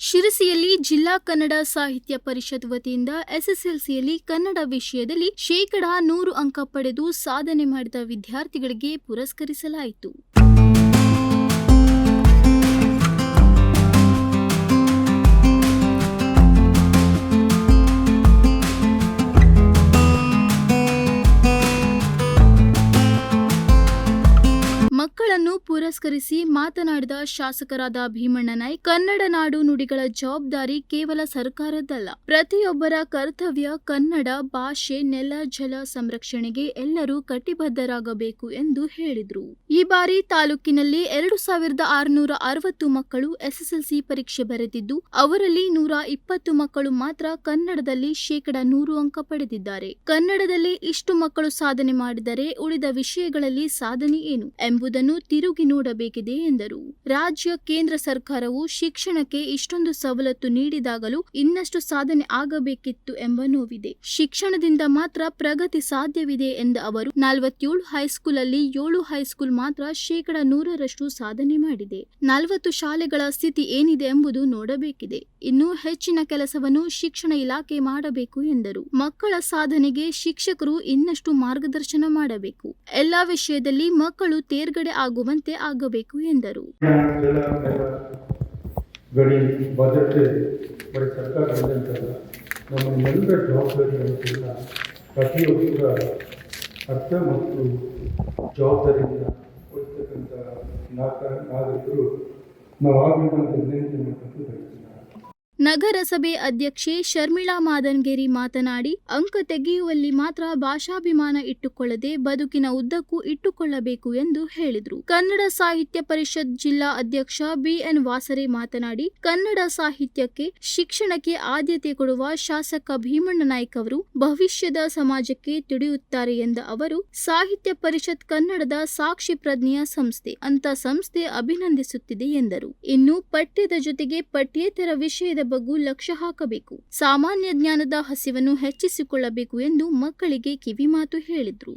ಶಿರಸಿಯಲ್ಲಿ ಜಿಲ್ಲಾ ಕನ್ನಡ ಸಾಹಿತ್ಯ ಪರಿಷತ್ ವತಿಯಿಂದ ಎಸ್ಎಸ್ಎಲ್ಸಿಯಲ್ಲಿ ಕನ್ನಡ ವಿಷಯದಲ್ಲಿ ಶೇಕಡಾ ನೂರು ಅಂಕ ಪಡೆದು ಸಾಧನೆ ಮಾಡಿದ ವಿದ್ಯಾರ್ಥಿಗಳಿಗೆ ಪುರಸ್ಕರಿಸಲಾಯಿತು. ಮಕ್ಕಳನ್ನು ಪುರಸ್ಕರಿಸಿ ಮಾತನಾಡಿದ ಶಾಸಕರಾದ ಭೀಮಣ್ಣ ನಾಯ್ಕ್, ಕನ್ನಡ ನಾಡು ನುಡಿಗಳ ಜವಾಬ್ದಾರಿ ಕೇವಲ ಸರ್ಕಾರದ್ದಲ್ಲ. ಪ್ರತಿಯೊಬ್ಬರ ಕರ್ತವ್ಯ ಕನ್ನಡ ಭಾಷೆ, ನೆಲ, ಜಲ ಸಂರಕ್ಷಣೆಗೆ ಎಲ್ಲರೂ ಕಟಿಬದ್ಧರಾಗಬೇಕು ಎಂದು ಹೇಳಿದರು. ಈ ಬಾರಿ ತಾಲೂಕಿನಲ್ಲಿ ಎರಡು ಸಾವಿರದ ಆರುನೂರ ಅರವತ್ತು ಮಕ್ಕಳು ಎಸ್ಎಸ್ಎಲ್ಸಿ ಪರೀಕ್ಷೆ ಬರೆದಿದ್ದು, ಅವರಲ್ಲಿ ನೂರ ಇಪ್ಪತ್ತು ಮಕ್ಕಳು ಮಾತ್ರ ಕನ್ನಡದಲ್ಲಿ ಶೇಕಡ ನೂರು ಅಂಕ ಪಡೆದಿದ್ದಾರೆ. ಕನ್ನಡದಲ್ಲಿ ಇಷ್ಟು ಮಕ್ಕಳು ಸಾಧನೆ ಮಾಡಿದರೆ ಉಳಿದ ವಿಷಯಗಳಲ್ಲಿ ಸಾಧನೆ ಏನು ಎಂಬುದನ್ನು ತಿರುಗಿ ನೋಡಬೇಕಿದೆ ಎಂದರು. ರಾಜ್ಯ, ಕೇಂದ್ರ ಸರ್ಕಾರವು ಶಿಕ್ಷಣಕ್ಕೆ ಇಷ್ಟೊಂದು ಸವಲತ್ತು ನೀಡಿದಾಗಲೂ ಇನ್ನಷ್ಟು ಸಾಧನೆ ಆಗಬೇಕಿತ್ತು ಎಂಬ ನೋವಿದೆ. ಶಿಕ್ಷಣದಿಂದ ಮಾತ್ರ ಪ್ರಗತಿ ಸಾಧ್ಯವಿದೆ ಎಂದ ಅವರು, ನಲವತ್ತೇಳು ಹೈಸ್ಕೂಲ್ ಅಲ್ಲಿ ಏಳು ಹೈಸ್ಕೂಲ್ ಮಾತ್ರ ಶೇಕಡ ನೂರರಷ್ಟು ಸಾಧನೆ ಮಾಡಿದೆ. ನಲವತ್ತು ಶಾಲೆಗಳ ಸ್ಥಿತಿ ಏನಿದೆ ಎಂಬುದು ನೋಡಬೇಕಿದೆ. ಇನ್ನು ಹೆಚ್ಚಿನ ಕೆಲಸವನ್ನು ಶಿಕ್ಷಣ ಇಲಾಖೆ ಮಾಡಬೇಕು ಎಂದರು. ಮಕ್ಕಳ ಸಾಧನೆಗೆ ಶಿಕ್ಷಕರು ಇನ್ನಷ್ಟು ಮಾರ್ಗದರ್ಶನ ಮಾಡಬೇಕು. ಎಲ್ಲಾ ವಿಷಯದಲ್ಲಿ ಮಕ್ಕಳು ತೇರ್ಗಡೆ ಆಗುವಂತೆ ಆಗಬೇಕು ಎಂದರು. ಗಡಿ ಭದ್ರತೆ ಬರೀ ಸರ್ಕಾರದಿಂದ ಅಂತಲ್ಲ ನಮ್ಮನ್ನೆಲ್ಲರ ಜವಾಬ್ದಾರಿ ಕೂಡ ಪ್ರತಿಯೊಬ್ಬರ ಅರ್ಥ ಮತ್ತು ಜವಾಬ್ದಾರಿಯಿಂದ ನಾಗ ನಾಗರಿಕರು ನಾವು ಆಗಬೇಕು ಅಂತ ವಿನಂತಿ ಮಾಡ್ಕೊಂಡು ಬಯಸ್ತೀನಿ ನಗರಸಭೆ ಅಧ್ಯಕ್ಷೆ ಶರ್ಮಿಳಾ ಮಾದನ್ಗೇರಿ ಮಾತನಾಡಿ, ಅಂಕ ತೆಗೆಯುವಲ್ಲಿ ಮಾತ್ರ ಭಾಷಾಭಿಮಾನ ಇಟ್ಟುಕೊಳ್ಳದೆ ಬದುಕಿನ ಉದ್ದಕ್ಕೂ ಇಟ್ಟುಕೊಳ್ಳಬೇಕು ಎಂದು ಹೇಳಿದರು. ಕನ್ನಡ ಸಾಹಿತ್ಯ ಪರಿಷತ್ ಜಿಲ್ಲಾ ಅಧ್ಯಕ್ಷ ಬಿಎನ್ ವಾಸರೆ ಮಾತನಾಡಿ, ಕನ್ನಡ ಸಾಹಿತ್ಯಕ್ಕೆ ಶಿಕ್ಷಣಕ್ಕೆ ಆದ್ಯತೆ ಕೊಡುವ ಶಾಸಕ ಭೀಮಣ್ಣ ನಾಯ್ಕ ಅವರು ಭವಿಷ್ಯದ ಸಮಾಜಕ್ಕೆ ತಿಳಿಯುತ್ತಾರೆ ಎಂದ ಅವರು, ಸಾಹಿತ್ಯ ಪರಿಷತ್ ಕನ್ನಡದ ಸಾಕ್ಷಿ ಪ್ರಜ್ಞೆಯ ಸಂಸ್ಥೆ, ಅಂತ ಸಂಸ್ಥೆ ಅಭಿನಂದಿಸುತ್ತಿದೆ ಎಂದರು. ಇನ್ನು ಪಠ್ಯದ ಜೊತೆಗೆ ಪಠ್ಯೇತರ ವಿಷಯದ ಬಗ್ಗೆ ಲಕ್ಷ್ಯ ಹಾಕಬೇಕು. ಸಾಮಾನ್ಯ ಜ್ಞಾನದ ಹಸಿವನ್ನು ಹೆಚ್ಚಿಸಿಕೊಳ್ಳಬೇಕು ಎಂದು ಮಕ್ಕಳಿಗೆ ಕಿವಿಮಾತು ಹೇಳಿದ್ರು.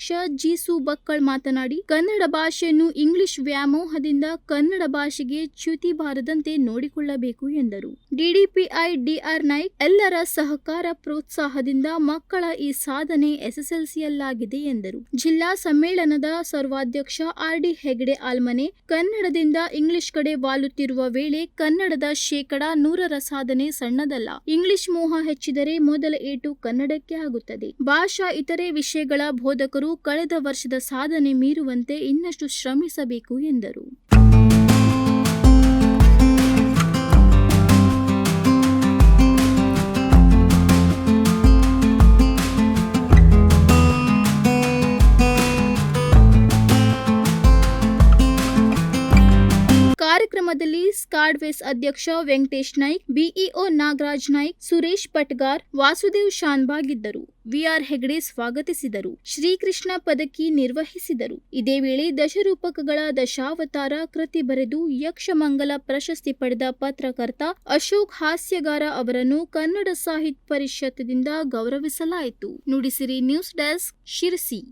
ಅಧ್ಯಕ್ಷ ಜೀಸು ಬಕ್ಕಳ್ ಮಾತನಾಡಿ, ಕನ್ನಡ ಭಾಷೆಯನ್ನು ಇಂಗ್ಲಿಷ್ ವ್ಯಾಮೋಹದಿಂದ ಕನ್ನಡ ಭಾಷೆಗೆ ಚ್ಯುತಿ ಬಾರದಂತೆ ನೋಡಿಕೊಳ್ಳಬೇಕು ಎಂದರು. ಡಿಡಿಪಿಐ ಡಿಆರ್ ನಾಯ್ಕ್, ಎಲ್ಲರ ಸಹಕಾರ ಪ್ರೋತ್ಸಾಹದಿಂದ ಮಕ್ಕಳ ಈ ಸಾಧನೆ ಎಸ್ಎಸ್ಎಲ್ಸಿಯಲ್ಲಾಗಿದೆ ಎಂದರು. ಜಿಲ್ಲಾ ಸಮ್ಮೇಳನದ ಸರ್ವಾಧ್ಯಕ್ಷ ಆರ್ ಡಿ ಹೆಗಡೆ ಆಲ್ಮನೆ, ಕನ್ನಡದಿಂದ ಇಂಗ್ಲಿಷ್ ಕಡೆ ವಾಲುತ್ತಿರುವ ವೇಳೆ ಕನ್ನಡದ ಶೇಕಡ ನೂರರ ಸಾಧನೆ ಸಣ್ಣದಲ್ಲ. ಇಂಗ್ಲಿಷ್ ಮೋಹ ಹೆಚ್ಚಿದರೆ ಮೊದಲ ಏಟು ಕನ್ನಡಕ್ಕೆ ಆಗುತ್ತದೆ. ಭಾಷಾ ಇತರೆ ವಿಷಯಗಳ ಬೋಧಕರು ಕಳೆದ ವರ್ಷದ ಸಾಧನೆ ಮೀರುವಂತೆ ಇನ್ನಷ್ಟು ಶ್ರಮಿಸಬೇಕು ಎಂದರು. ಕಾರ್ಯಕ್ರಮದಲ್ಲಿ ಸ್ಕಾಡ್ವೇಸ್ ಅಧ್ಯಕ್ಷ ವೆಂಕಟೇಶ್ ನಾಯ್ಕ್, ಬಿಇಒ ನಾಗರಾಜ್ ನಾಯ್ಕ್, ಸುರೇಶ್ ಪಟ್ಗಾರ್, ವಾಸುದೇವ್ ಶಾನ್ಬಾಗ್ ಇದ್ದರು ವಿಆರ್ ಹೆಗಡೆ ಸ್ವಾಗತಿಸಿದರು. ಶ್ರೀಕೃಷ್ಣ ಪದಕಿ ನಿರ್ವಹಿಸಿದರು. ಇದೇ ವೇಳೆ ದಶರೂಪಕಗಳ ದಶಾವತಾರ ಕೃತಿ ಬರೆದು ಯಕ್ಷಮಂಗಲ ಪ್ರಶಸ್ತಿ ಪಡೆದ ಪತ್ರಕರ್ತ ಅಶೋಕ್ ಹಾಸ್ಯಗಾರ ಅವರನ್ನು ಕನ್ನಡ ಸಾಹಿತ್ಯ ಪರಿಷತ್ದಿಂದ ಗೌರವಿಸಲಾಯಿತು. Nudisiri news desk Sirsi.